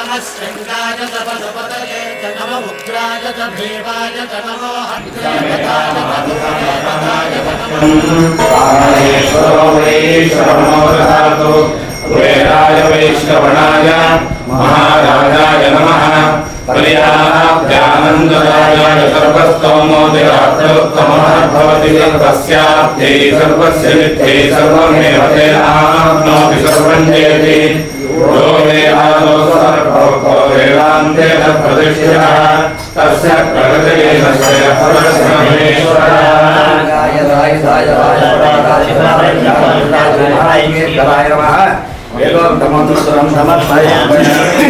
नमः शृङ्गाय च महाराजाय नमः कल्याणाभ्यानन्ददाय सर्वस्तोमोदिरात्रोत्तमः भवति सर्वस्याब्धे सर्वस्य विद्धे सर्वमेव तेन आप्नोति सर्वं यो मे वेदान्तेन प्रतिष्ठितः तस्य प्रगतेन परस्महेश्वरः एवं धमतु सुरं धमत्मय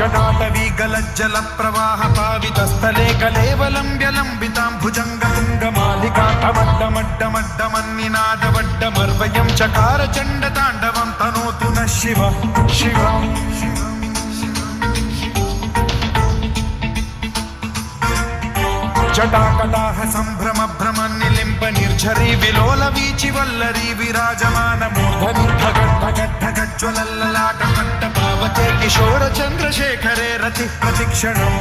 జటాటవీ గలజ్జల ప్రవాహ పావితస్థలే కలేవలంబ్యలంబితాం భుజంగ తుంగమాలికాటమడ్డమడ్డమడ్డమన్నినాదవడ్డమర్వయం చకార చండ తాండవం తనోతు న శివ శివ జటాకటాహ సంభ్రమ భ్రమ ఝరి విలోల వీచి వల్లరి విరాజమాన మూర్ధనుర్ధ గడ్డ గడ్డ గజ్వలల్లలాట పట్ట పావతే కిశోర చంద్రశేఖరే రతి ప్రతిక్షణం.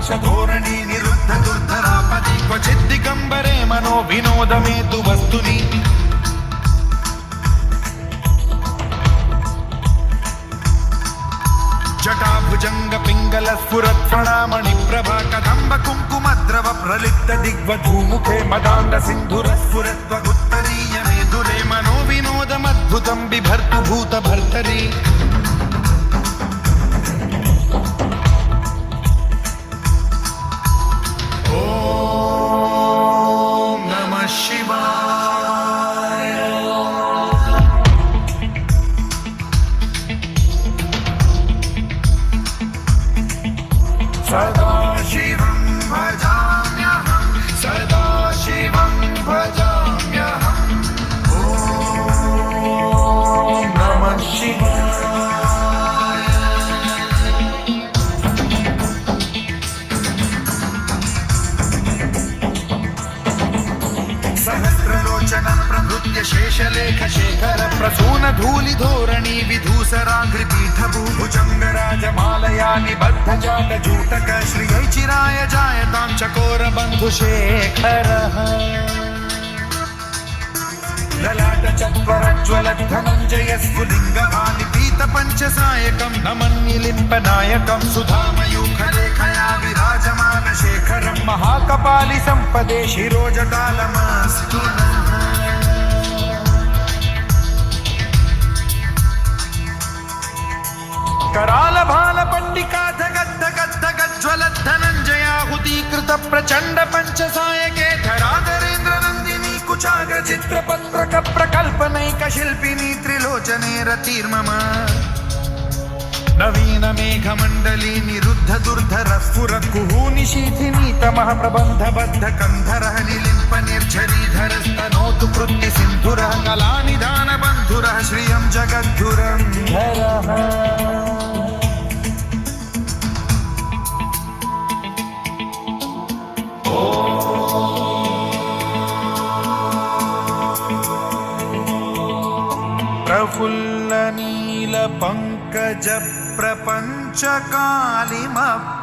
రుద్రాక్ష ధోరణి నిరుద్ధ దుర్ధరాపతి. క్వచిద్ది గంబరే మనో వినోదమే తు వస్తుని. జటాభుజంగ పింగళ స్ఫురత్వణామణి ప్రభా కదంబ కుంకుమ ద్రవ ప్రలిప్త దిగ్వ మదాండ సింధుర స్ఫురత్వ గుత్తరీయమే దురే మనో వినోదమద్భుతం బిభర్తు భూత భర్తరీ. Bye. शेषलेख शेखर प्रसून धूलि धोरणी विधूसराङ्घ्रिपीठभूभुजङ्गराजमालया निबद्ध जात जूटक श्रियैचिराय जायतां चकोर बन्धुशेखरः ललाट चत्वरज्वल धनञ्जय स्फुलिङ्गभानि पीत पञ्चसायकं नमन्निलिम्पनायकं सुधामयूखलेखया विराजमान शेखरं महाकपालि सम्पदे शिरोजटालमस्तु కరాల బాల పండికా జగద్ద గద్ద గజ్వల ధనంజయాహుతీకృత ప్రచండ పంచసాయకే ధరాధరేంద్ర నందిని కుచాగ్ర చిత్రపత్రక ప్రకల్పనైక శిల్పిని త్రిలోచనే రతీర్మమ. నవీన మేఘమండలి నిరుద్ధ దుర్ధర స్ఫుర కుహూని శీథిని తమః బద్ధ కంధర నిలింప నిర్జరీధరస్తనోతు కృత్తి సింధుర కళా నిధాన బంధుర శ్రియం జగద్ధురం ప్రఫుల్లనీల పంకజ ప్రపంచకాళిమ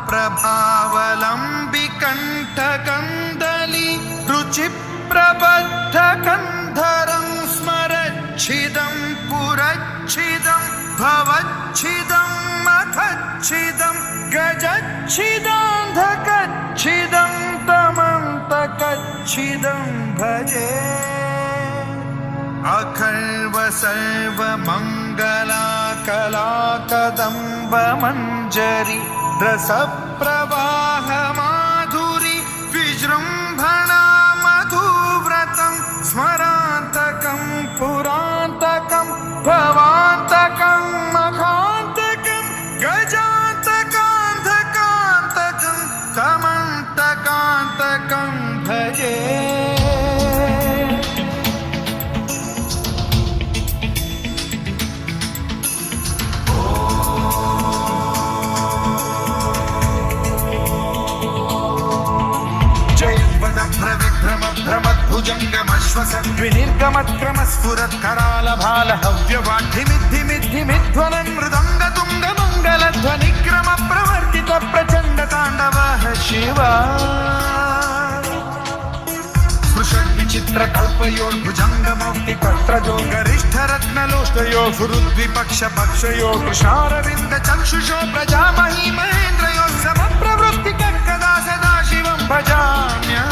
ప్రభావలంబికంఠకందలి రుచి ప్రబద్ధకంధరం స్మరచ్చిదం పురచ్చిదం భవచ్చిదం మఖచ్చిదం గజచ్చిదాంధకచ్చిదం चिदं भजे। अखर्व सर्वमङ्गलाकलाकदम्बमञ्जरि रसप्रभा మత్క్రమస్ఫురత్కరాల బాల హవ్యవాఢ్య మిద్ధి మిద్ధి మిధ్వనం మృదంగ తుంగ మంగళ ధ్వనిక్రమ ప్రవర్తిత ప్రచండ తాండవ శివ విచిత్ర కల్పయోర్భుజంగమౌక్తి కత్రజో గరిష్ఠరత్నలోష్టయో సమ ప్రవృత్తి కక్కదా సదా భజామ్యా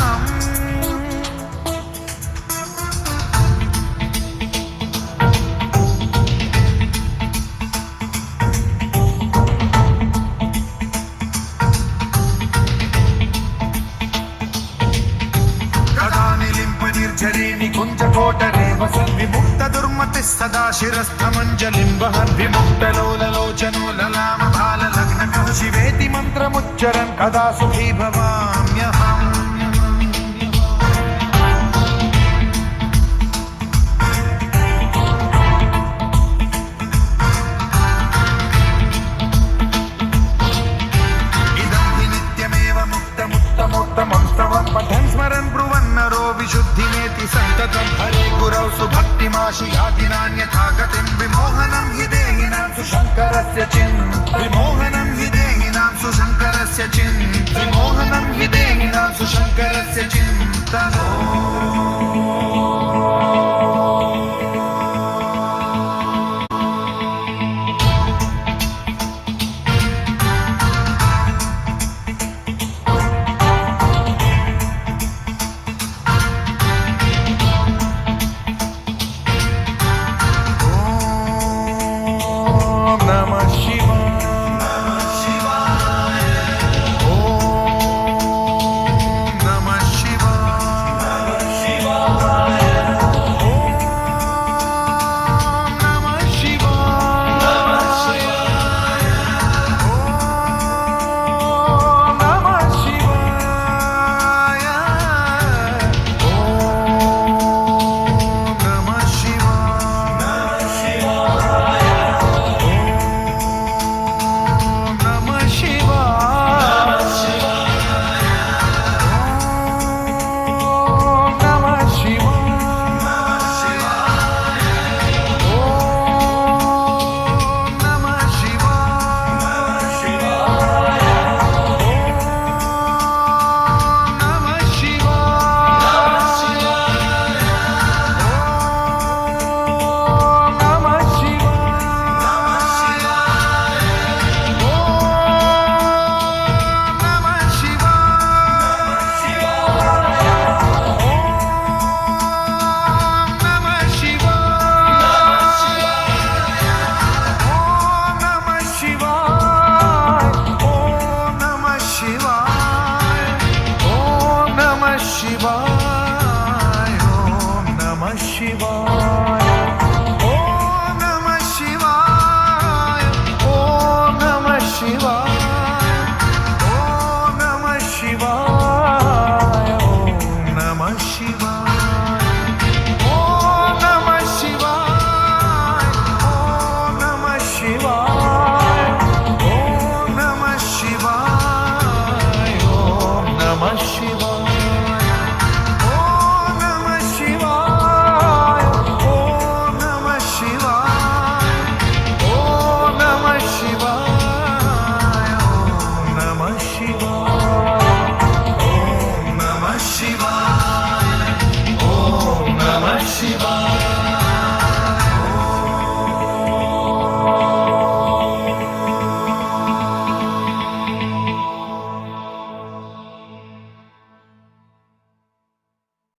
సదా శిరస్థమంజలిం వహన్ విముక్తలోలలోచనోలలామ బాలలగ్నకౌ శివేతి మంత్రముచ్చరం కదా సుఖీ భవాన్ карасячин, вимога.